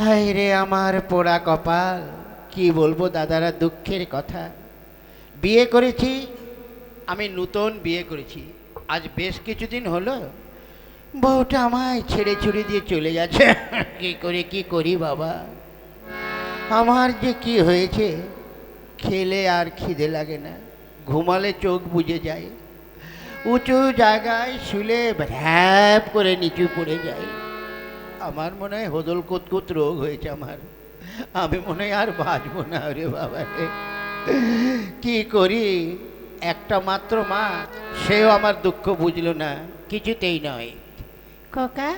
হায় রে আমার পোড়া কপাল, কি বলব দাদারা দুঃখের কথা। বিয়ে করেছি, আমি নূতন বিয়ে করেছি। আজ বেশ কিছুদিন হলো, বউটা আমায় ছেড়ে ছুড়ে দিয়ে চলে যাচ্ছে। কি করে, কি করি বাবা? আমার যে কি হয়েছে, খেলে আর খিদে লাগে না। ঘুমালে চোখ বুজে যায়। উঁচু জায়গায় শুলে ভ্যাপ করে নিচু পড়ে যায়। আমার মনে হয় হদল কুতকুত রোগ হয়েছে আমার। আমি মনে হয় আর বাঁচবো না রে বাবা রে। কি করি? একটা মাত্র মা সেও আমার দুঃখ বুঝলো না কিছুতেই নয়। খোকা?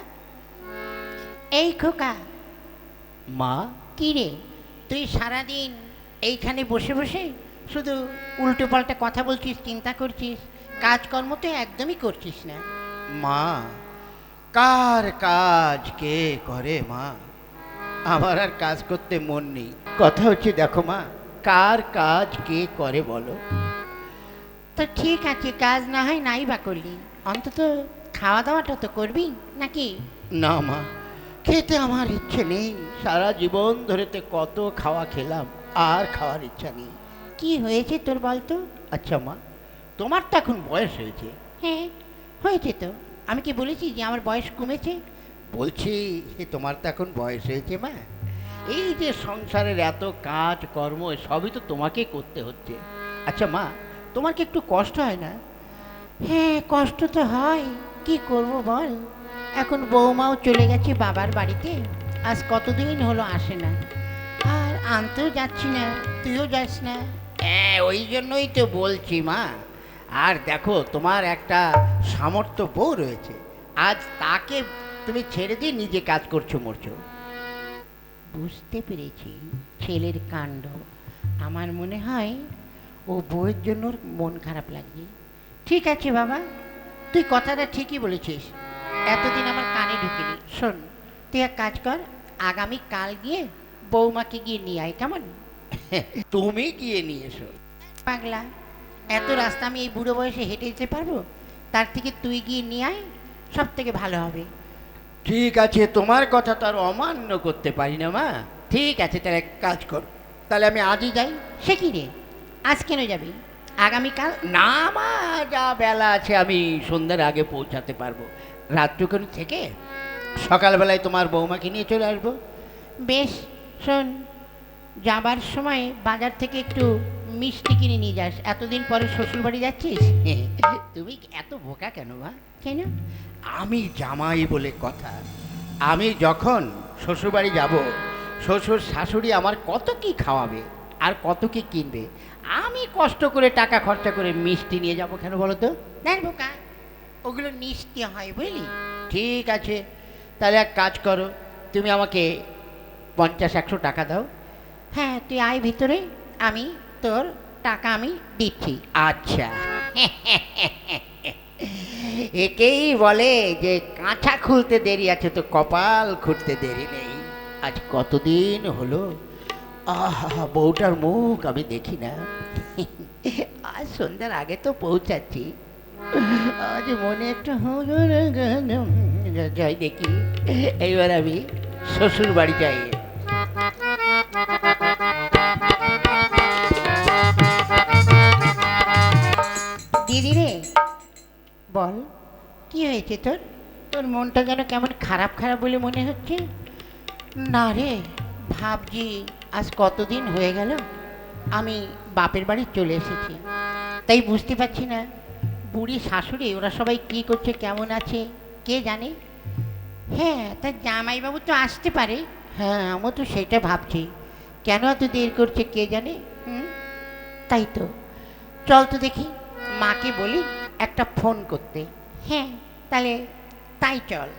এই খোকা। মা? কি রে? তুই সারাদিন এইখানে বসে বসে শুধু উল্টো পাল্টা কথা বলছিস চিন্তা করছিস কাজকর্ম তো একদমই করছিস না। মা কার কাজ কে করে মা? আমার আর কাজ করতে মন নেই। কথা হচ্ছে দেখো মা কার কাজ কে করে বলো? তো ঠিক আছে কাজ না হয় নাই বা করলি। অন্তত খাওয়া দাওয়াটা তো করবি নাকি? না মা খেতে আমার ইচ্ছে নেই। সারা জীবন ধরেতে কত খাওয়া খেলাম আর খাওয়ার ইচ্ছা নেই। কি হয়েছে তোর বলতো? আচ্ছা মা তোমার তো এখন বয়স হয়েছে। হ্যাঁ হয়েছে তো। আমি কি বলেছি যে আমার বয়স কমেছে? বলছি তোমার তো এখন বয়স হয়েছে মা। এই যে সংসারের এত কাজ কর্ম সবই তো তোমাকে করতে হচ্ছে। আচ্ছা মা তোমার কি একটু কষ্ট হয় না? হ্যাঁ কষ্ট তো হয়। কি করব বল? এখন বৌমাও চলে গেছে বাবার বাড়িতে। আজ কতদিন হলো আসে না। আর আনতেও যাচ্ছি না তুইও যাস না। হ্যাঁ ওই জন্যই তো বলছি মা। আর দেখো তোমার একটা সামর্থ্য বউ রয়েছে। আজ তাকে তুমি ছেড়ে দিয়ে নিজে কাজ করছ মরছো। বুঝতে পেরেছি ছেলের কাণ্ড। আমার মনে হয় ও বউয়ের জন্য মন খারাপ লাগছে ঠিক আছে বাবা তুই কথাটা ঠিকই বলেছিস। এতদিন আমার কানে ঢুকিনি। শোন তুই এক কাজ কর আগামী কাল গিয়ে বৌমাকে গিয়ে নিয়ে আয় কেমন? তুমি গিয়ে নিয়ে এসো। পাগলা। এত রাস্তা আমি এই বুড়ো বয়সে হেঁটে যেতে পারব? তার থেকে তুই গিয়ে নিয়ে আয় সব থেকে ভালো হবে। ঠিক আছে তোমার কথা তো আর অমান্য করতে পারি না মা। ঠিক আছে তাহলে এক কাজ কর। তাহলে আমি আজই যাই। সে কি রে? আজ কেন যাবি? আগামীকাল? না মা যা বেলা আছে আমি সন্ধ্যার আগে পৌঁছাতে পারব। রাত্রিখানি থেকে? সকালবেলায় তোমার বৌমাকে নিয়ে চলে আসব। বেশ শোন যাবার সময় বাজার থেকে একটু মিষ্টি কিনে নিয়ে যাস। এতদিন পরে শ্বশুর বাড়ি যাচ্ছিস? তুমি এত বোকা কেন মা? কেন? আমি জামাই বলে কথা। আমি যখন শ্বশুরবাড়ি যাব শ্বশুর শাশুড়ি আমার কত কি খাওয়াবে আর কত কি কিনবে আমি কষ্ট করে টাকা খরচা করে মিষ্টি নিয়ে যাব কেন বলো তো? দেখ বোকা ওগুলো মিষ্টি হয় বুঝলি? ঠিক আছে তাহলে এক কাজ করো তুমি আমাকে পঞ্চাশ একশো টাকা দাও। হ্যাঁ তুই আয় ভিতরে আমি তোর টাকা আমি দিচ্ছি। আচ্ছা। একেই বলে যে কাঁচা খুলতে দেরি আছে তো কপাল খুঁড়তে দেরি নেই। আজ কতদিন হলো? আহা, বউটার মুখ আমি দেখি না। আজ সন্ধ্যার আগে তো পৌঁছাচ্ছি। আজ মনে একটা যাই দেখি। এইবার আমি শ্বশুর বাড়ি যাই। দিদি রে বল, কি হয়েছে তোর? তোর মনটা যেন কেমন খারাপ খারাপ বলে মনে হচ্ছে। না রে, ভাবছি আজ কতদিন হয়ে গেল, আমি বাপের বাড়ি চলে এসেছি। তাই বুঝতে পারছি না, বুড়ি শাশুড়ি ওরা সবাই কি করছে, কেমন আছে, কে জানে? হ্যাঁ তা জামাইবাবু তো আসতে পারে। হ্যাঁ আমিও তো সেটা ভাবছি। কেন এত দেরি করছে, কে জানে? হুম? তাই তো। চল তো দেখি। মাকে বলি, একটা ফোন করতে। হ্যাঁ তাহলে তাই চল।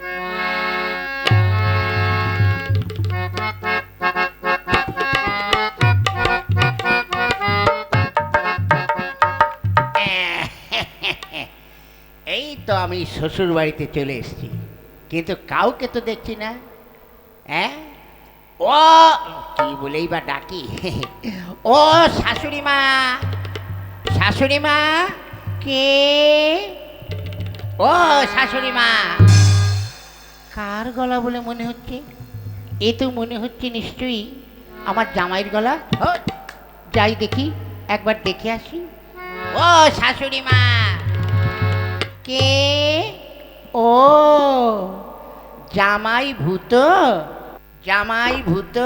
এই তো আমি শ্বশুর বাড়িতে চলে এসেছি। কিন্তু কাউকে তো দেখছি না। হ্যাঁ? ও, কি বলেই বা ডাকি? ও শাশুড়ি মা শাশুড়ি মা কে? ও শাশুড়ি মা। কার গলা বলে মনে হচ্ছে? এ তো মনে হচ্ছে নিশ্চয়ই আমার জামাইয়ের গলা। যাই দেখি একবার দেখে আসি। ও শাশুড়ি মা। কে? ও জামাই ভূত। জামাই ভূত।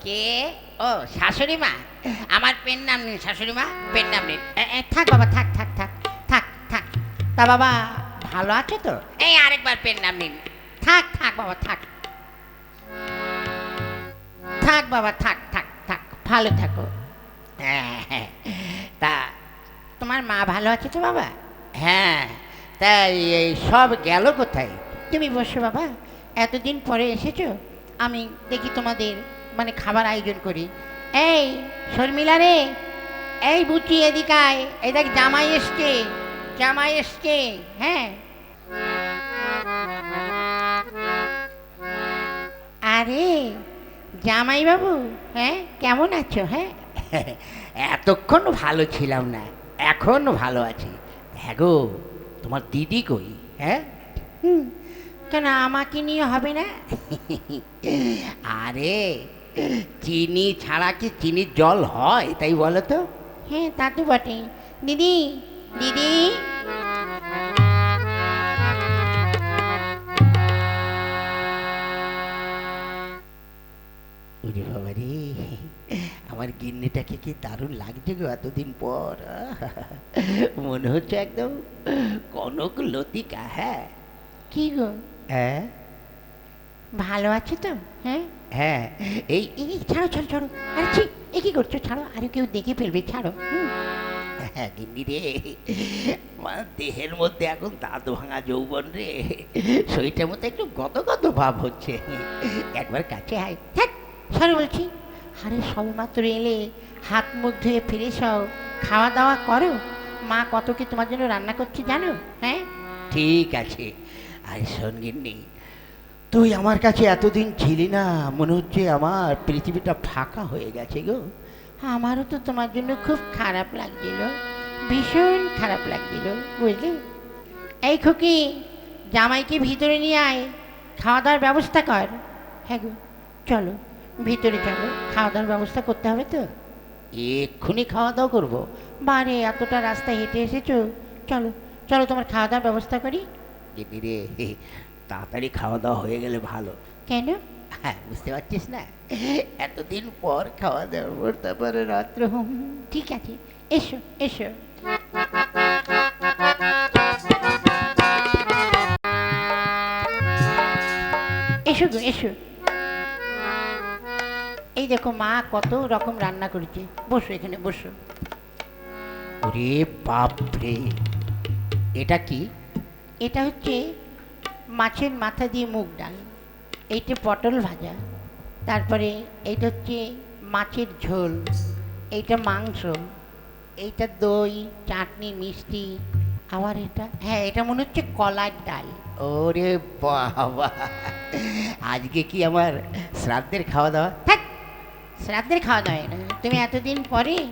কে? ও শাশুড়ি মা। আমার পেন নাম নিন শাশুড়ি মা পেন নাম নিন থাক বাবা থাক থাক থাক থাক থাক। তা বাবা ভালো আছে তো? এই আরেকবার পেন নাম নিন। থাক থাক বাবা থাক। থাক বাবা থাক থাক থাক ভালো থাকো। তা তোমার মা ভালো আছে তো বাবা? হ্যাঁ তাই এই সব গেল কোথায়? তুমি বসো বাবা এতদিন পরে এসেছ আমি দেখি তোমাদের মানে খাবার আয়োজন করি। এই শর্মিলা রে এই বুচি এদিকায় এই দেখ জামাই এসছে জামাই এসছে হ্যাঁ। আরে জামাই বাবু হ্যাঁ কেমন আছো হ্যাঁ? এতক্ষণ ভালো ছিলাম না এখন ভালো আছি। হ্যাঁ গো তোমার দিদি কই হ্যাঁ? কেন আমাকে নিয়ে হবে না? আরে চিনি ছাড়া কি চিনির জল হয় তাই বলো তো? হ্যাঁ তা তো বটে দিদি দিদি। ওরে বাবা রে আমার গিন্নিটাকে কি দারুণ লাগছে গো এতদিন পর। মনে হচ্ছে একদম কনক লতিকা হ্যাঁ? কি গো? হ্যাঁ ভালো আছে তো? হ্যাঁ? হ্যাঁ এই এই ছাড়ো ছাড়ো ছাড়ো। আরে ছি এ কি করছ? ছাড়ো আরে কেউ দেখে ফেলবে ছাড়ো। হ্যাঁ গিন্নি রে দেহের মধ্যে এখন দাঁত ভাঙা যৌবন রে। শরীরটার মধ্যে একটু গত গত ভাব হচ্ছে। একবার কাছে আয়। থাক সরে বলছি। আরে সবেমাত্র এলে হাত মুখ ধুয়ে ফিরে সব খাওয়া দাওয়া করো। মা কত কি তোমার জন্য রান্না করছে জানো? হ্যাঁ? ঠিক আছে। আর শোন গিন্নি তুই আমার কাছে এতদিন ছিলি না, মনে হচ্ছে আমার পৃথিবীটা ফাঁকা হয়ে গেছে গো। আমারও তো তোমার জন্য খুব খারাপ লাগছিল, ভীষণ খারাপ লাগছিল, বুঝলি? এই খুকি, জামাইকে ভিতরে নিয়ে আয় খাওয়া দাওয়ার ব্যবস্থা কর। হ্যাঁ গো, চলো, ভিতরে চলো খাওয়া দাওয়ার ব্যবস্থা করতে হবে তো? এক্ষুনি খাওয়া দাওয়া করব। বারে, এতটা রাস্তা হেঁটে এসেছ। চলো চলো তোমার খাওয়া দাওয়ার ব্যবস্থা করি। রে তাড়াতাড়ি খাওয়া দাওয়া হয়ে গেলে ভালো। কেন? হ্যাঁ বুঝতে পারছিস না? এতদিন পর খাওয়া দাওয়ার পর তারপরে রাত্র ঠিক আছে এসো এসো। এসো গো এসো। এই দেখো মা কত রকম রান্না করেছে। বসো এখানে বসো। ওরে বাপরে! এটা কি? এটা হচ্ছে মাছের মাথা দিয়ে মুগ ডাল। এইটা পটল ভাজা। তারপরে এইটা হচ্ছে মাছের ঝোল। এইটা মাংস। এইটা দই চাটনি মিষ্টি। আবার এটা হ্যাঁ এটা মনে হচ্ছে কলার ডাল। ওরে বাবা! আজকে কি আমার শ্রাদ্ধের খাওয়া দাওয়া থাক শ্রাদ্ধের খাওয়া দাওয়া না তুমি এতদিন পরে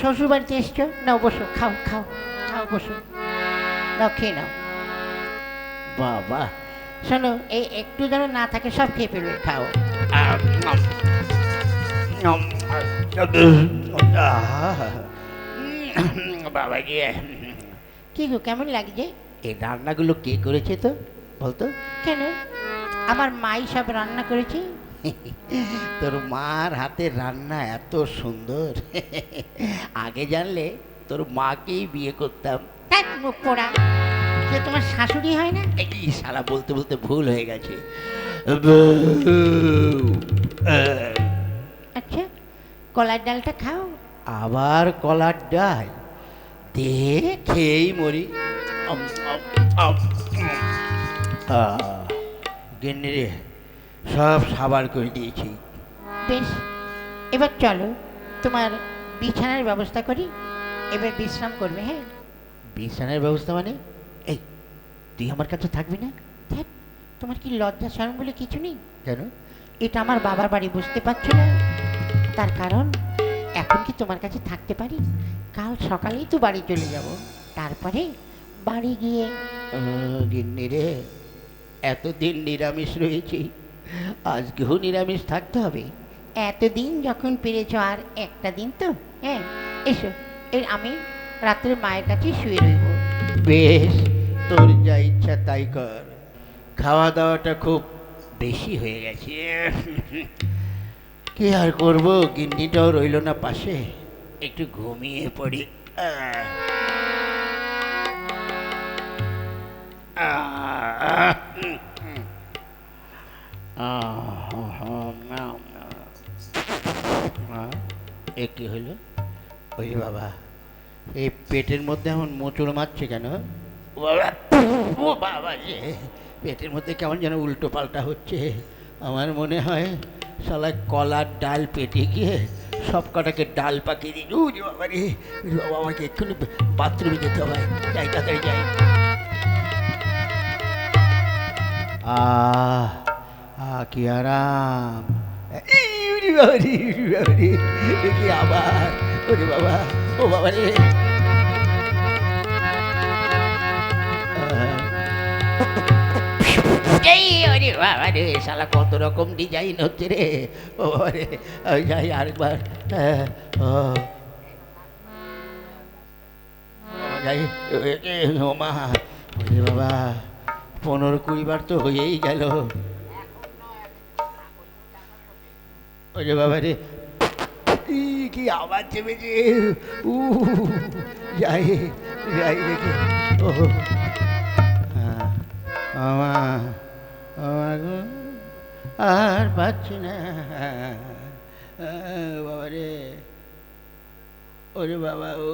শ্বশুরবাড়িতে এসছো? নাও বসো খাও খাও খাও বসো নাও খেয়ে নাও। বাবা। শোনো এই একটু যেন না থাকে সব খেয়ে ফেলবে খাও। বাবা গিয়ে কি গো কেমন লাগছে? এই রান্নাগুলো কে করেছে তো বলতো? কেন? আমার মাই সব রান্না করেছে? তোর মার হাতের রান্না এত সুন্দর। আগে জানলে তোর মাকেই বিয়ে করতাম। মুখ পোড়া। সে তোমার শাশুড়ি হয় না? এই শালা বলতে বলতে ভুল হয়ে গেছে। আচ্ছা কলার ডালটা খাও। আবার কলার ডাল। দে খেয়েই মরি। গিন্নি রে সব সাবার করে দিয়েছি। বেশ এবার চলো তোমার বিছানার ব্যবস্থা করি। এবার বিশ্রাম করবে হ্যাঁ? বিছানার ব্যবস্থা মানে? তুই আমার কাছে থাকবি না? ধ্যাৎ, তোমার কি লজ্জা শরম বলে কিছু নেই? কেন? এটা আমার বাবার বাড়ি বুঝতে পারছ না। তার কারণ এখন কি তোমার কাছে থাকতে পারি? কাল সকালেই তো বাড়ি চলে যাব। তারপরে বাড়ি গিয়ে গিন্নি রে এতদিন নিরামিষ রয়েছি। আজকেও নিরামিষ থাকতে হবে। এতদিন যখন পেরেছ আর একটা দিন তো হ্যাঁ? এসো এই আমি রাত্রে মায়ের কাছে শুয়ে রইব। বেশ তোর যা ইচ্ছা তাই কর। খাওয়া দাওয়াটা খুব বেশি হয়ে গেছে। কি আর করব? গিন্নিটাও রইল না পাশে। একটু ঘুমিয়ে পড়ি। আহ। আহ। আহ, এ কি হলো? ওই বাবা এই পেটের মধ্যে এমন মোচড় মারছে কেন? ও বাবা, যে পেটের মধ্যে কেমন যেন উল্টো পাল্টা হচ্ছে। আমার মনে হয় শালা কলার ডাল পেটে গিয়ে সব কটাকে ডাল পাকিয়ে দিই ও রে বাবা রে বাবা আমাকে এক্ষুনি বাথরুমে যেতে হবে। যাই তাড়াতাড়ি যাই। আহ আহ কি আরাম। বাবা রে, বাবা রে, কি আবার? ওরে বাবা ও বাবা রে। এই ওরে কত রকম ডিজাইন হচ্ছে রে। ও বাবা যাই, আরেকবার যাই মা, ওরে বাবা, পনেরো কুড়ি বার তো হয়েই গেল। ওরে বাবা রে, কি আওয়াজ চেপেছে? উ যাই যাই দেখি। ও আমা আমা গো, আর পাচ্ছি না। বাবা রে, ওরে বাবা, ও,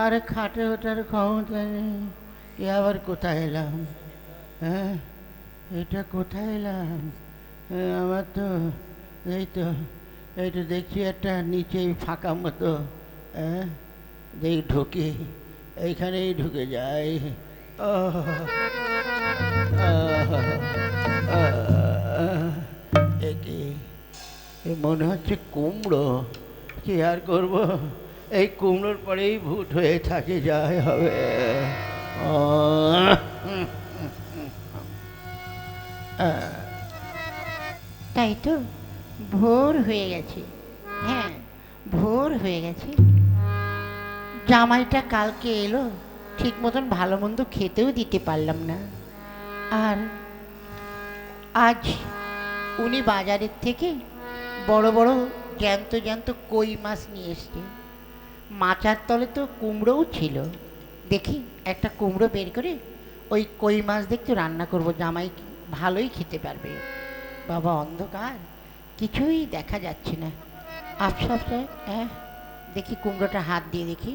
আর খাটে ওঠার ক্ষমতা নেই। এ আবার কোথায় এলাম? হ্যাঁ এটা কোথায় এলাম? আমার তো, এই তো এই তো দেখছি একটা নিচে ফাঁকা মতো হ্যাঁ দেখি ঢুকি। এইখানেই ঢুকে যাই। মনে হচ্ছে কুমড়ো। কি আর করব? এই কুমড়োর পরেই ভূত হয়ে থাকে যায় হবে। তাই তো? ভোর হয়ে গেছে। হ্যাঁ ভোর হয়ে গেছে। জামাইটা কালকে এলো, ঠিক মতন ভালো মন্দ খেতেও দিতে পারলাম না। আর আজ উনি বাজারের থেকে বড় বড় জ্যান্ত জ্যান্ত কই মাছ নিয়ে এসছে। মাচার তলে তো কুমড়োও ছিল। দেখি একটা কুমড়ো বের করে ওই কই মাছ দেখতে রান্না করব, জামাই ভালোই খেতে পারবে। বাবা অন্ধকার, কিছুই দেখা যাচ্ছে না। আফসা হ্যাঁ দেখি কুমড়োটা হাত দিয়ে দেখি।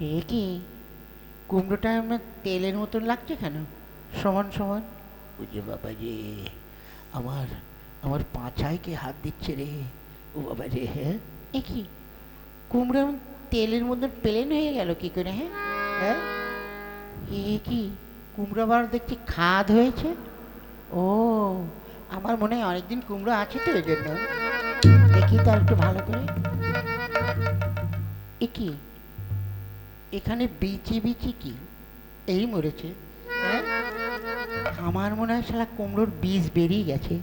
এ কি? কুমড়োটা আমার তেলের মতন লাগছে কেন? সমান সমান। বুঝে বাবা রে আমার আমার পাছায় কে হাত দিচ্ছে রে। ও বাবা রে হ্যাঁ? এ কি? কুমড়ো তেলের মধ্যে প্লেন হয়ে গেল কি করে হ্যাঁ? হ্যাঁ? এ কি? কুমড়ো আবার দেখছি খাদ হয়েছে? ও আমার মনে হয় অনেকদিন কুমড়ো আছে তো ওই জন্য দেখি তো একটু ভালো করে। এ কি? এখানে বিচি বিচি কি? এই মরেছে। হ্যাঁ? আমার মনে হয় শালা কুমড়োর বীজ বেরিয়ে গেছে।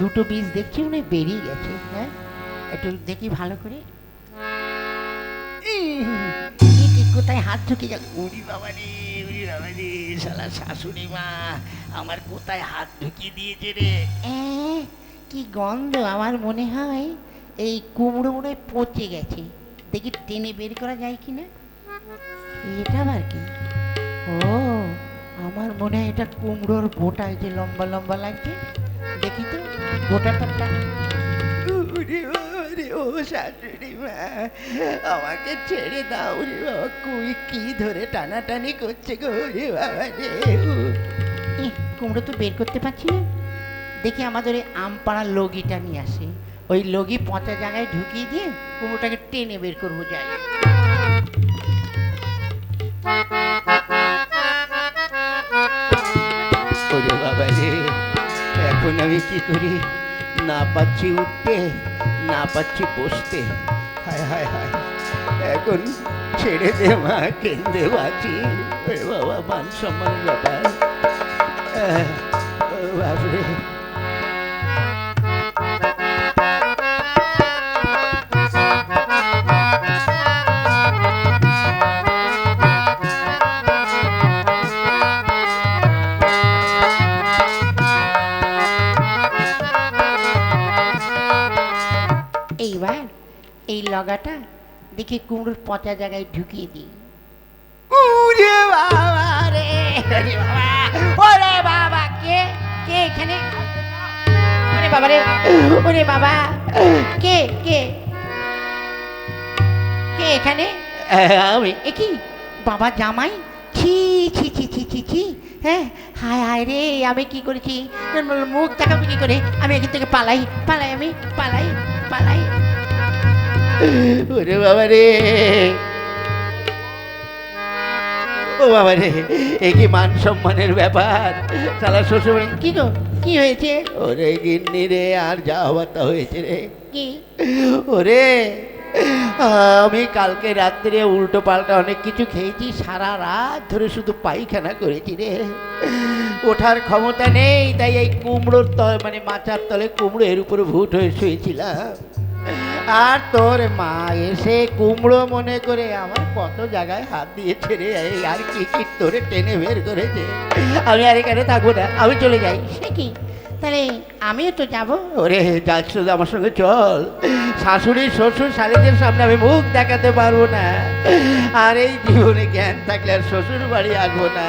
দুটো বীজ দেখছি মনে বেরিয়ে গেছে। হ্যাঁ? একটু দেখি ভালো করে। কোথায় হাত ঢুকে গেল? উড়ি বাবা রে উড়ি বাবা রে শালা শাশুড়ি মা আমার কোথায় হাত ঢুকিয়ে দিয়েছে রে? কি গন্ধ আমার মনে হয়। এই কুমড়ো মনে পচে গেছে। দেখি টেনে বের করা যায় কি না এটা আবার কি? ও আমার মনে হয় এটা কুমড়োর বোটা যে লম্বা লম্বা লাগছে। দেখি তো বোটাটা ও শাশুড়ি মা আমাকে ছেড়ে দাও রে বাবা কুই কি ধরে টানাটানি করছে গো রে বাবা রে। কুমড়ো তো বের করতে পারছি না। দেখি আমাদের ওই আমপাড়ার লগিটা নিয়ে আসে। ওই লগি পচা জায়গায় ঢুকিয়ে দিয়ে কুমড়োটাকে টেনে বের করব যাই। ওরে বাবা রে এখন আমি কি করি? না পাচ্ছি উঠতে না পাচ্ছি বসতে। হায় হায় হায় এখন ছেড়ে দে মা কেঁদে বাঁচি। ওরে বাবা মান সম্মানের ব্যাপার। আহ, এই দেখি কুমড়োর পচা জায়গায় ঢুকিয়ে দিই। উরে বাবা রে ওরে বাবা কে কে এখানে? ওরে বাবা রে ওরে বাবা কে কে? কে এখানে? আমি। এ কি? বাবা জামাই? ছি ছি ছি ছি ছি ছি। হ্যাঁ? হায় হায় রে আমি কি করেছি? মুখ দেখাবো কি করে? আমি এখান থেকে পালাই পালাই আমি পালাই পালাই। ওরে বাবা রে ও বাবা রে এ কি মান সম্মানের ব্যাপার সালা শ্বশুর কি গো কি হয়েছে ওরে গিন্নি রে আর যা তা হয়েছে রে কি ওরে আমি কালকে রাত্রে উল্টো পাল্টা অনেক কিছু খেয়েছি সারা রাত ধরে শুধু পায়খানা করেছি রে ওঠার ক্ষমতা নেই তাই এই কুমড়োর তল মানে মাচার তলে কুমড়ো এর উপরে ভুট হয়ে শুয়েছিলাম আর তোর মা এসে কুমড়ো মনে করে আমার কত জায়গায় হাত দিয়েছে রে এই আর কি কি তোরে টেনে বের করেছে? আমি আর এখানে থাকব না আমি চলে যাই। সে কি? তাহলে আমিও তো যাব। ওরে যাচ্ছ আমার সঙ্গে চল। শাশুড়ি শ্বশুর শালীদের সামনে আমি মুখ দেখাতে পারব না। আর এই জীবনে জ্ঞান থাকলে আর শ্বশুর বাড়ি আসব না।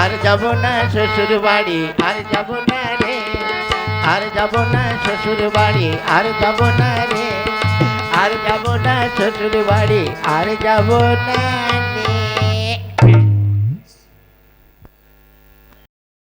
আর যাব না শ্বশুর বাড়ি আর যাব না আর যাব না শ্বশুর বাড়ি, আর যাব না রে। আর যাব না শ্বশুর বাড়ি, আর যাব না